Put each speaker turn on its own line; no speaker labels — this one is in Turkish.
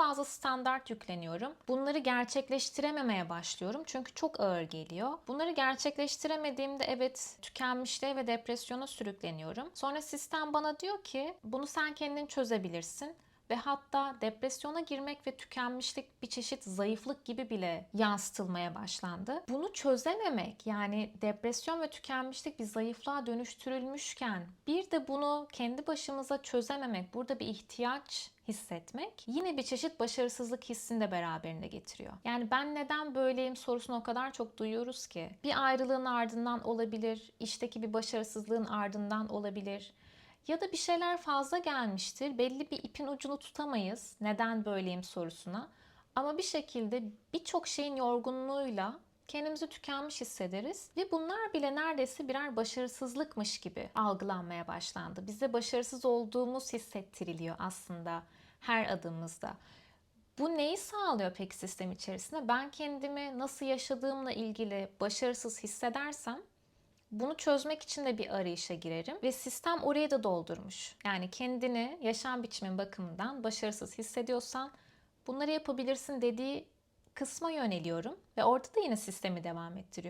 fazla standart yükleniyorum. Bunları gerçekleştirememeye başlıyorum çünkü çok ağır geliyor. Bunları gerçekleştiremediğimde evet tükenmişliğe ve depresyona sürükleniyorum. Sonra sistem bana diyor ki bunu sen kendin çözebilirsin ve hatta depresyona girmek ve tükenmişlik bir çeşit zayıflık gibi bile yansıtılmaya başlandı. Bunu çözememek yani depresyon ve tükenmişlik bir zayıflığa dönüştürülmüşken bir de bunu kendi başımıza çözememek, burada bir ihtiyaç hissetmek yine bir çeşit başarısızlık hissini de beraberinde getiriyor. Yani ben neden böyleyim sorusunu o kadar çok duyuyoruz ki. Bir ayrılığın ardından olabilir, işteki bir başarısızlığın ardından olabilir. Ya da bir şeyler fazla gelmiştir. Belli bir ipin ucunu tutamayız. Neden böyleyim sorusuna. Ama bir şekilde birçok şeyin yorgunluğuyla kendimizi tükenmiş hissederiz ve bunlar bile neredeyse birer başarısızlıkmış gibi algılanmaya başlandı. Bize başarısız olduğumuz hissettiriliyor aslında her adımımızda. Bu neyi sağlıyor peki sistem içerisinde? Ben kendimi nasıl yaşadığımla ilgili başarısız hissedersem bunu çözmek için de bir arayışa girerim ve sistem oraya da doldurmuş. Yani kendini yaşam biçimin bakımından başarısız hissediyorsan bunları yapabilirsin dediği kısma yöneliyorum ve orada da yine sistemi devam ettiriyorum.